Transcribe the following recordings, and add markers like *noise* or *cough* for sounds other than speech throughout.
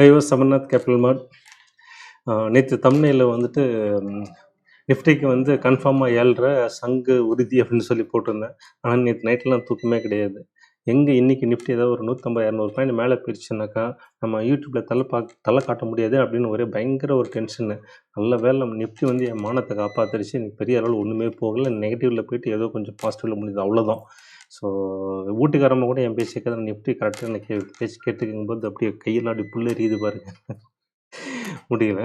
ஐயோ சமர்நாத் கேபிட்டல் மார்ட் நேற்று தமிழில் வந்துட்டு நிஃப்டிக்கு வந்து கன்ஃபார்மாக ஏழ்ரை சங்கு உறுதி அப்படின்னு சொல்லி போட்டிருந்தேன். ஆனால் நேற்று நைட்லாம் தூக்கமே கிடையாது. எங்கே இன்றைக்கி நிஃப்டி ஏதாவது ஒரு நூற்றம்பது இரநூறு பாயிண்ட் மேலே போயிடுச்சுனாக்கா நம்ம யூடியூப்பில் தலை பா தலை காட்ட முடியாது அப்படின்னு ஒரே பயங்கர ஒரு டென்ஷனு நல்ல வேலை நம்ம நிஃப்டி வந்து என் மானத்தை காப்பாற்றிடுச்சு எனக்கு பெரிய அளவில் ஒன்றுமே போகலை. நெகட்டிவில் போயிட்டு ஏதோ கொஞ்சம் பாசிட்டிவில் முடியுது அவ்வளோதான் ஸோ வீட்டுக்காரம்மா கூட என் பேசி கேட்காத நிஃப்டி கரெக்டாக எனக்கு பேச்சு கேட்டுக்கும்போது அப்படியே கையில் அப்படி புல்லெறியுது பாருங்க. *laughs* முடியல.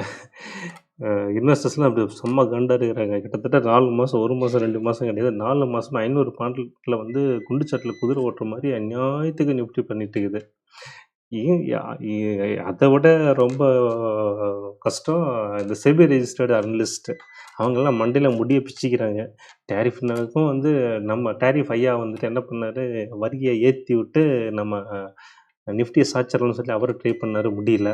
இன்வெஸ்டர்ஸ்லாம் அப்படி செம்ம கண்டாக இருக்கிறாங்க. கிட்டத்தட்ட நாலு மாதம் ஒரு மாதம் ரெண்டு மாதம் கிடையாது. நாலு மாதம் ஐநூறு பாண்டில் வந்து குண்டுச்சட்டில் குதிரை ஓட்டுற மாதிரி அநியாயத்துக்கு நிஃப்டி பண்ணிட்டு இருக்குது. ஏன் யா- அதை விட ரொம்ப கஷ்டம் இந்த செபி ரெஜிஸ்டர்டு அனலிஸ்ட்டு. அவங்கெல்லாம் மண்டையில் முடிய பிச்சுக்கிறாங்க. டேரிஃப்னாக்கும் வந்து நம்ம டேரிஃப் ஐயா வந்துட்டு என்ன பண்ணாரு? வரியை ஏற்றி விட்டு நம்ம நிஃப்டியை சாச்சிடலாம்னு சொல்லி அவர் ட்ரை பண்ணார் முடியல.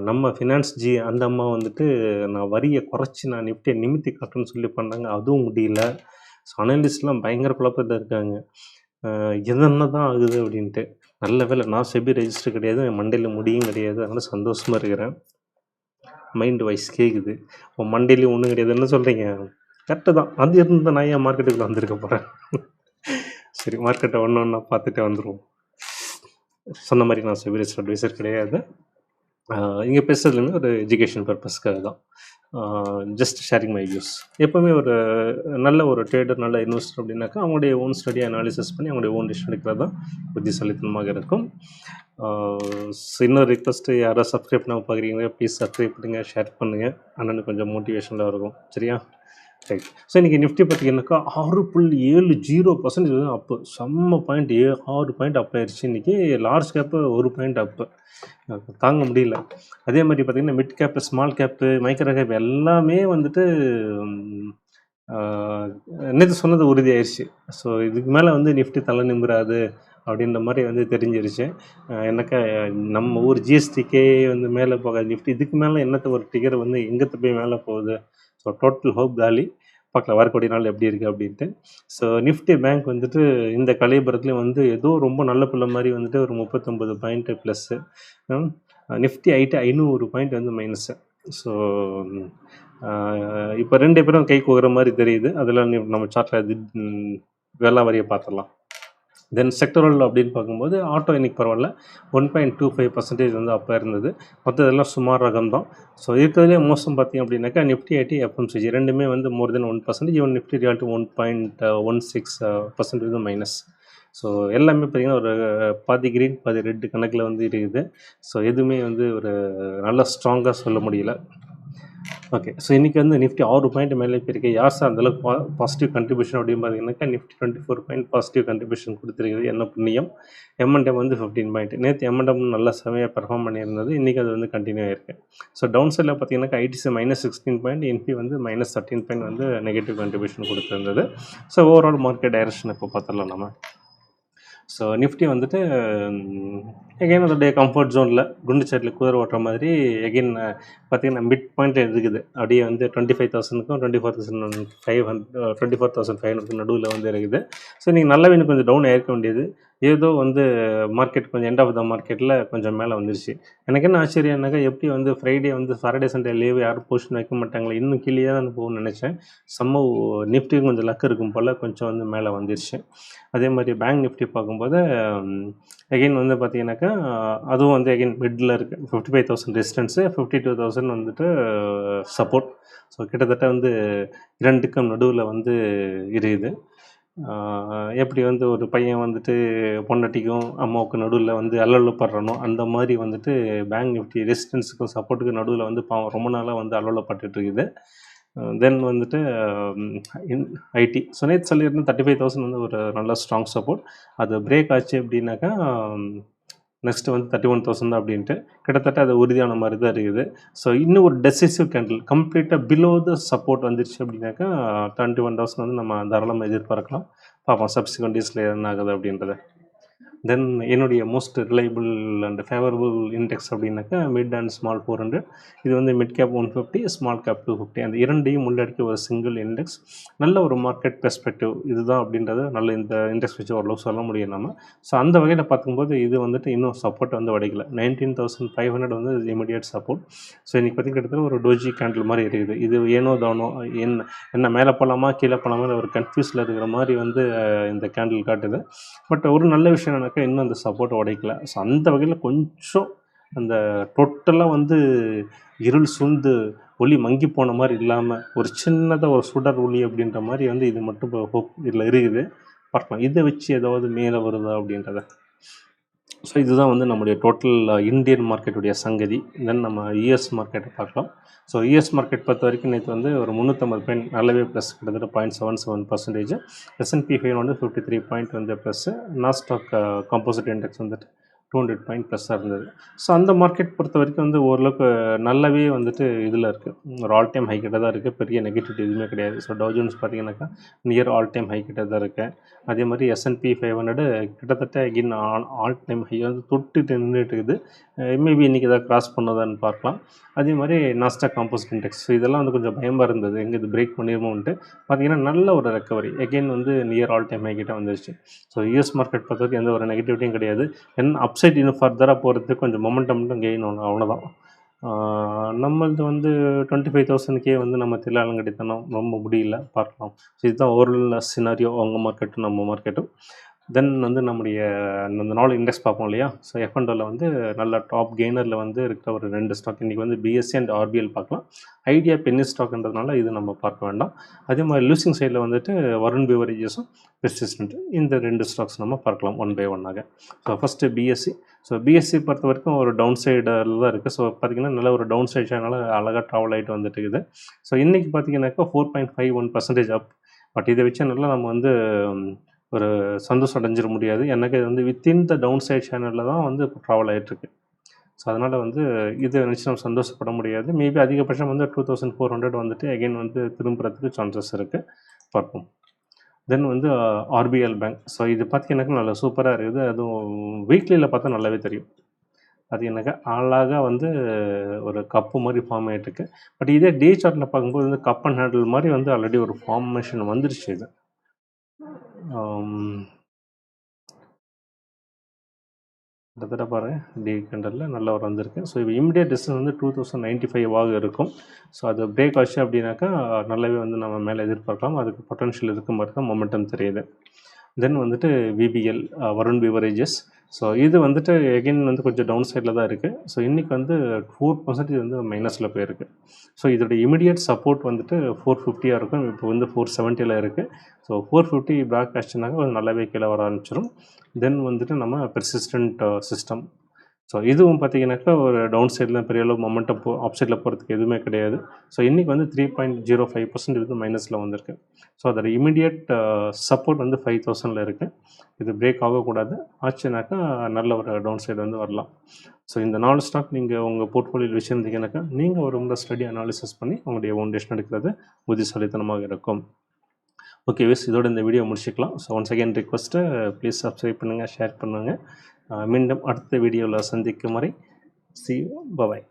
நம்ம ஃபினான்ஸ் ஜி அந்த அம்மா வந்துட்டு நான் வரியை குறைச்சி நான் நிஃப்டியை நிமித்தி காட்டுன்னு சொல்லி பண்ணாங்க. அதுவும் முடியல. ஸோ அனலிஸ்ட்லாம் பயங்கர குழப்பத்தில் இருக்காங்க. ஆஹ் தான் ஆகுது அப்படின்ட்டு. நல்ல வேலை. நான் செபி ரெஜிஸ்டர் கிடையாது. என் மண்டையில் முடியும் கிடையாது. அதனால் சந்தோஷமாக இருக்கிறேன். மைண்டு வைஸ் கேட்குது உன் மண்டையிலையும் ஒன்றும் கிடையாது. என்ன சொல்கிறீங்க கரெக்டு தான். அது இருந்தால் நான் ஏன் மார்க்கெட்டுக்குள்ளே வந்திருக்க போகிறேன் சரி மார்க்கெட்டை ஒன்று ஒன்றா பார்த்துட்டே வந்துடுவோம் சொன்ன மாதிரி நான் செபி ரெஜிஸ்டர் அட்வைசர் கிடையாது. இங்கே பேசுறதுலேருந்து ஒரு எஜுகேஷன் பர்பஸ்க்காக தான். ஜஸ்ட் ஷேரிங் மை வியூஸ் எப்போவுமே ஒரு நல்ல ஒரு ட்ரேடர் நல்ல இன்வெஸ்டர் அப்படின்னாக்கா அவங்களுடைய ஓன் ஸ்டடி அனாலிசிஸ் பண்ணி அவங்களுடைய ஓன் டிசிஷன் எடுக்கிறது தான் புத்திசாலித்தனமாக இருக்கும். இன்னொரு ரிக்வஸ்ட்டு யாராவது சப்ஸ்கிரைப் பண்ண பார்க்குறீங்க ப்ளீஸ் சப்ஸ்கிரைப் பண்ணுங்கள் ஷேர் பண்ணுங்கள் அண்ணனுக்கு கொஞ்சம் மோட்டிவேஷனாக இருக்கும். சரியா? ரைட் ஸோ இன்றைக்கி நிஃப்டி பார்த்தீங்கன்னாக்கா ஆறு புள்ளி ஏழு ஜீரோ பர்சன்டேஜ் அப்பு செம்ம பாயிண்ட் ஏ ஆறு பாயிண்ட் அப் ஆயிடுச்சு இன்றைக்கி லார்ஜ் கேப்பு ஒரு பாயிண்ட் அப்பு தாங்க முடியல. அதே மாதிரி பார்த்திங்கன்னா mid cap small cap micro cap எல்லாமே வந்துட்டு நேற்று சொன்னது உறுதியாயிருச்சு. ஸோ இதுக்கு மேலே வந்து நிஃப்டி தலை நிம்புறாது அப்படின்ற மாதிரி வந்து தெரிஞ்சிருச்சு. என்னக்கா நம்ம ஊர் ஜிஎஸ்டிக்கே வந்து மேலே போகாது. நிஃப்டி இதுக்கு மேலே என்னத்த ஒரு டிகர் வந்து எங்கே போய் மேலே போகுது? ஸோ டோட்டல் ஹோப் காலி பார்க்கலாம் வரக்கூடிய நாள் எப்படி இருக்குது அப்படின்ட்டு. ஸோ நிஃப்டி பேங்க் வந்துட்டு இந்த கலைபுரத்துலேயும் வந்து ஏதோ ரொம்ப நல்ல பிள்ளை மாதிரி வந்துட்டு ஒரு முப்பத்தொம்பது பாயிண்ட்டு ப்ளஸ்ஸு நிஃப்டி ஐட்டு ஐநூறு பாயிண்ட் வந்து மைனஸு ஸோ இப்போ ரெண்டு பேரும் கை கோகிற மாதிரி தெரியுது. அதெல்லாம் நம்ம சார்ட்டில் இது வெள்ளா வரியை பார்த்துடலாம். தென் செக்டரல் அப்படின்னு பார்க்கும்போது ஆட்டோ இன்னைக்கு பரவாயில்ல. One point two five percentage வந்து அப்போ இருந்தது. மற்றதெல்லாம் சுமார் ரகம் தான் ஸோ இருக்கிறதுலே மோசம் பார்த்தீங்க அப்படின்னாக்கா நிஃப்டி ஐடி எஃப்எம்சிஜி ரெண்டுமே வந்து more then one percentage one Nifty realty one point one six percentage minus so எல்லாமே பார்த்திங்கன்னா ஒரு பாதி கிரீன் பாதி ரெட் கணக்கில் வந்து இருக்குது. ஸோ எதுவுமே வந்து ஒரு நல்ல ஸ்ட்ராங்காக சொல்ல முடியல. ஓகே ஸோ இன்றைக்கி வந்து நிஃப்டி ஆறு பாயிண்ட் மேலே போயிருக்கு. யார் சார் அந்தளவுக்கு பா பாசிட்டிவ் கண்ட்ரிபியூஷன் அப்படின்னு பார்த்தீங்கன்னாக்கா Nifty twenty four point positive contribution கொடுத்துருக்குது என்ன புண்ணியம்? எம்என்டம் வந்து ஃபிஃப்டீன் பாயிண்ட் நேற்று எம்என்டம் நல்லா செமையாக பெர்ஃபார்ம் பண்ணியிருந்தது. இன்றைக்கி அது வந்து கண்டினியூ ஆயிருக்கு. ஸோ டவுன் சைடில் பார்த்தீங்கன்னாக்கா ITC minus sixteen point NP வந்து மைனஸ் தேர்ட்டின் பாயிண்ட் வந்து நெகட்டிவ் கண்ட்ரிபியூஷன் கொடுத்துருந்தது. ஸோ ஓவரால் மார்க்கெட் டைரக்ஷன் இப்போ பார்த்துடலாம் நம்ம ஸோ நிஃப்டி வந்துட்டு எகைன் அதோடைய கம்ஃபர்ட் ஜோனில் குண்டு சட்டில் குதிரை ஓட்டுற மாதிரி எகைன் பார்த்தீங்கன்னா மிட் பாயிண்ட்டில் இருக்குது. அப்படியே வந்து twenty five தௌசண்ட்க்கும் twenty four thousand five hundred twenty four thousand five hundred நடுவில் வந்து இருக்குது. ஸோ நீங்கள் நல்லாவே இன்னும் கொஞ்சம் டவுன் ஏற்க வேண்டியது. ஏதோ வந்து மார்க்கெட் கொஞ்சம் எண்ட் ஆஃப் த மார்க்கெட்டில் கொஞ்சம் மேலே வந்துருச்சு. எனக்கு என்ன ஆச்சரியம்னாக்கா எப்படி வந்து ஃப்ரைடே வந்து சாட்டர்டே சண்டே லீவு யாரும் போஸ்ட் வைக்க மாட்டாங்களே இன்னும் கீழே தான் போகணும்னு நினச்சேன். செம்ம நிஃப்டியும் கொஞ்சம் லக் இருக்கும் போல் கொஞ்சம் வந்து மேலே வந்துருச்சு. அதே மாதிரி பேங்க் நிஃப்டி பார்க்கும்போது எகைன் வந்து பார்த்தீங்கன்னாக்கா அதுவும் வந்து எகைன் மிடில் இருக்குது fifty five thousand distance fifty two thousand வந்துட்டு சப்போர்ட் ஸோ கிட்டத்தட்ட வந்து இரண்டுக்கும் நடுவில் வந்து இருக்குது எப்படி வந்து ஒரு பையன் வந்துட்டு பொண்டாட்டிக்கும் அம்மாவுக்கும் நடுவில் வந்து அல்லலப்படுறனோ அந்த மாதிரி வந்துட்டு பேங்க் நிஃப்டி ரெசிஸ்டன்ஸுக்கும் சப்போர்ட்டுக்கும் நடுவில் வந்து பாவம் ரொம்ப நாளாக வந்து அல்லலப்பட்டுட்டு இருக்குது தென் வந்துட்டு ஐடி சுனேத் சொல்லியிருந்த தேர்ட்டி ஃபைவ் தௌசண்ட் வந்து ஒரு நல்ல ஸ்ட்ராங் சப்போர்ட் அது பிரேக் ஆச்சு அப்படின்னாக்கா நெக்ஸ்ட் வந்து தேர்ட்டி ஒன் தௌசண்ட் தான் அப்படின்ட்டு. கிட்டத்தட்ட அது உறுதியான மாதிரி தான் இருக்குது. ஸோ இன்னும் ஒரு டெசிசிவ் கேண்டில் கம்ப்ளீட்டாக பிலோ த சப்போர்ட் வந்துருச்சு அப்படின்னாக்கா டுவெண்ட்டி ஒன் தௌசண்ட் வந்து நம்ம தாராளமாக எதிர்பார்க்கலாம். பார்ப்போம் சப்சிக்வெண்ட் டேஸில் என்ன ஆகுது அப்படின்றத. தென் என்னுடைய most reliable and favourable index அப்படின்னாக்கா mid and small four hundred இது வந்து mid cap one fifty small cap two fifty அந்த இரண்டையும் உள்ளடக்கி ஒரு சிங்கிள் இண்டெக்ஸ் நல்ல ஒரு மார்க்கெட் பெர்ஸ்பெக்டிவ் இதுதான் அப்படின்றத நல்ல இந்த இண்டெக்ஸ் வச்சு ஓரளவு சொல்ல முடியும் நம்ம ஸோ அந்த வகையில் பார்க்கும்போது இது வந்துட்டு இன்னும் சப்போர்ட் வந்து உடைக்கல நைன்டீன் தௌசண்ட் ஃபைவ் ஹண்ட்ரட் வந்து இமீடியட் சப்போர்ட் ஸோ இன்றைக்கி பார்த்திங்க கிட்டத்தட்ட ஒரு டோஜி கேண்டில் மாதிரி இருக்குது. இது ஏனோ தானோ என்ன என்ன மேலே போகலாமா கீழே போகலாமா ஒரு கன்ஃபியூஸில் இருக்கிற மாதிரி வந்து இந்த கேண்டில் காட்டுது. பட் ஒரு நல்ல விஷயம் பக்கம் இன்னும் அந்த சப்போர்ட் உடைக்கல. ஸோ அந்த வகையில் கொஞ்சம் அந்த டோட்டலாக வந்து இருள் சூழ்ந்து ஒளி மங்கி போன மாதிரி இல்லாமல் ஒரு சின்னதாக ஒரு சுடர் ஒளி அப்படின்ற மாதிரி வந்து இது மட்டும் இப்போ ஹோப் இதில் இருக்குது. பார்க்கலாம். இதை வச்சு ஏதாவது மேலே வருதா அப்படின்றத. ஸோ இதுதான் வந்து நம்முடைய டோட்டல் இந்தியன் மார்க்கெட்டுடைய சங்கதி. தென் நம்ம யூஎஸ் மார்க்கெட்டை பார்க்கலாம். ஸோ யூஎஸ் மார்க்கெட் பொறுத்த வரைக்கும் நேற்று வந்து ஒரு முந்நூற்றம்பது பாயிண்ட் நல்லாவே ப்ளஸ் கிட்டத்தட்ட point seven seven percentage S&P five வந்து ஃபிஃப்டி த்ரீ பாயிண்ட் வந்து ப்ளஸ்ஸு நாஸ்டாக் காம்போசிட் இண்டெக்ஸ் வந்துட்டு டூ ஹண்ட்ரட் பாயிண்ட் ப்ளஸ்ஸாக இருந்தது. ஸோ அந்த மார்க்கெட் பொறுத்த வரைக்கும் வந்து ஓரளவுக்கு நல்லாவே வந்துட்டு இதில் இருக்குது ஒரு ஆல் டைம் ஹை கிட்ட தான் இருக்குது பெரிய நெகட்டிவிட்டி எதுவுமே கிடையாது. ஸோ டவுஜன்ஸ் பார்த்தீங்கன்னாக்கா நியர் ஆல் டைம் ஹை கிட்ட தான் இருக்குது அதே மாதிரி S and P five hundred கிட்டத்தட்ட அகின் ஆல் டைம் ஹை வந்து தொட்டு நின்றுட்டு இருக்குது. மேபி இன்றைக்கி ஏதாவது கிராஸ் பண்ணதான்னு பார்க்கலாம். அதே மாதிரி நாஸ்டா காம்போசிட் இண்டெக்ஸ் இதெல்லாம் வந்து கொஞ்சம் பயமாக இருந்தது. எங்கே இது பிரேக் பண்ணிடுமோன்ட்டு பார்த்தீங்கன்னா நல்ல ஒரு ரெக்கவரி எகெயின் வந்து நியர் ஆல் டைம் ஹை கிட்ட வந்துருச்சு. ஸோ யூஎஸ் மார்க்கெட் பொறுத்த வரைக்கும் எந்த ஒரு நெகட்டிவிட்டியும் கிடையாது. என் அப்சைட் இன்னும் ஃபர்தராக போகிறதுக்கு கொஞ்சம் மொமெண்டம் மட்டும் கெயின் ஆகணும் அவ்வளோதான் நம்மளது வந்து டுவெண்ட்டி ஃபைவ் தௌசண்ட்கே வந்து நம்ம தில்லாலங்கடித்தனம் ரொம்ப முடியல பார்க்கலாம். ஸோ இதுதான் ஓவரால் சினாரியோ அவங்க மார்க்கெட்டும் நம்ம மார்க்கெட்டும் தென் வந்து நம்முடைய அந்த நாள் இண்டெக்ஸ் பார்ப்போம் இல்லையா? ஸோ எஃப்என்டோவில் வந்து நல்ல டாப் கெய்னரில் வந்து இருக்கிற ஒரு ரெண்டு ஸ்டாக் இன்றைக்கி வந்து பிஎஸ்சி அண்ட் ஆர்பிஎல் பார்க்கலாம். ஐடியா பென்னி ஸ்டாக்ன்றதுனால இது நம்ம பார்க்க வேண்டாம். அதே மாதிரி லூசிங் சைடில் வந்துட்டு வருண் பிவரேஜஸும் பெர்சிஸ்டன்ட் இந்த ரெண்டு ஸ்டாக்ஸ் நம்ம பார்க்கலாம் ஒன் பை ஒன்னாக so first PSC so PSC பொறுத்த வரைக்கும் ஒரு டவுன் சைடில் தான் இருக்குது ஸோ பார்த்தீங்கன்னா நல்ல ஒரு டவுன் சைட் சேனல் அழகாக ட்ராவல் ஆகிட்டு வந்துட்டு இருக்குது. ஸோ இன்றைக்கி பார்த்தீங்கன்னாக்கா four point five one percentage up but இதை வச்சு நல்லா நம்ம வந்து ஒரு சந்தோஷம் அடைஞ்சிட முடியாது. எனக்கு இது வந்து வித்தின் த டவுன் சைட் சேனலில் தான் வந்து ட்ராவல் ஆகிட்டுருக்கு ஸோ அதனால் வந்து இது நினச்சி நம்ம சந்தோஷப்பட முடியாது. மேபி அதிகபட்சம் வந்து டூ தௌசண்ட் ஃபோர் ஹண்ட்ரட் வந்துட்டு அகைன் வந்து திரும்புறதுக்கு சான்சஸ் இருக்குது பார்ப்போம். தென் வந்து ஆர்பிஎல் பேங்க் ஸோ இது பார்த்தீங்கன்னாக்கா நல்லா சூப்பராக இருக்குது. அதுவும் வீக்லியில் பார்த்தா நல்லாவே தெரியும். அது எனக்கு அழகாக வந்து ஒரு கப்பு மாதிரி ஃபார்ம் ஆகிட்டுருக்கு பட் இதே டே சார்ட்டில் பார்க்கும்போது வந்து கப் அண்ட் ஹேண்டில் மாதிரி வந்து ஆல்ரெடி ஒரு ஃபார்மேஷன் வந்துருச்சு இது. கிட்டத்தட்ட பாருங்கள் டி கண்டரில் நல்லா ஒரு வந்திருக்கு ஸோ இப்போ இமிடியட் டிஸ்டன்ஸ் வந்து டூ தௌசண்ட் நைன்ட்டி ஃபைவாக இருக்கும். ஸோ அது பிரேக் ஆச்சு அப்படின்னாக்கா நல்லாவே வந்து நம்ம மேலே எதிர்பார்க்கலாம். அதுக்கு பொட்டன்ஷியல் இருக்க மாதிரி தான் மொமெண்டம் தெரியுது. தென் வந்துட்டு விபிஎல் வருண் பிவரேஜஸ் ஸோ இது வந்துட்டு எகைன் வந்து கொஞ்சம் டவுன் சைடில் தான் இருக்குது ஸோ இன்றைக்கி வந்து ஃபோர் பர்சன்டேஜ் வந்து மைனஸில் போயிருக்கு. ஸோ இதோட இமிடியட் சப்போர்ட் வந்துட்டு ஃபோர் ஃபிஃப்டியாக இருக்கும். இப்போ வந்து ஃபோர் செவன்ட்டியில் இருக்குது ஸோ ஃபோர் ஃபிஃப்டி பிளாக் ஆச்சுனாக்கா கொஞ்சம் நல்லாவே கீழே வர ஆரம்பிச்சிடும் தென் வந்துட்டு நம்ம பெர்சிஸ்டன்ட் சிஸ்டம் uh, ஸோ இதுவும் பார்த்தீங்கன்னாக்கா ஒரு டவுன் சைடில் பெரிய அளவு மொமெண்டம் போ ஆப் சைடில் போகிறதுக்கு எதுவுமே கிடையாது. ஸோ இன்றைக்கி வந்து three point zero five percent வந்து மைனஸில் வந்திருக்கு. ஸோ அதோட இமீடியட் சப்போர்ட் வந்து ஃபைவ் தௌசண்டில் இருக்குது இது பிரேக் ஆகக்கூடாது. ஆச்சுனாக்கா நல்ல ஒரு டவுன் சைடு வந்து வரலாம். ஸோ இந்த நாலு ஸ்டாக் நீங்கள் உங்கள் போர்ட்ஃபோலியோவில் வச்சுருந்தீங்கன்னாக்கா நீங்கள் ஒரு முறை ஸ்டடி அனாலிசிஸ் பண்ணி உங்களுடைய ஓன் டெசிஷன் எடுக்கிறது புத்திசாலித்தனமாக இருக்கும். ஓகே விஸ் இதோட இந்த வீடியோ முடிச்சுக்கலாம். So once again request please subscribe பண்ணுங்கள் ஷேர் பண்ணுங்கள் மீண்டும் அடுத்த வீடியோவில் சந்திக்கும் வரை சி பபாய்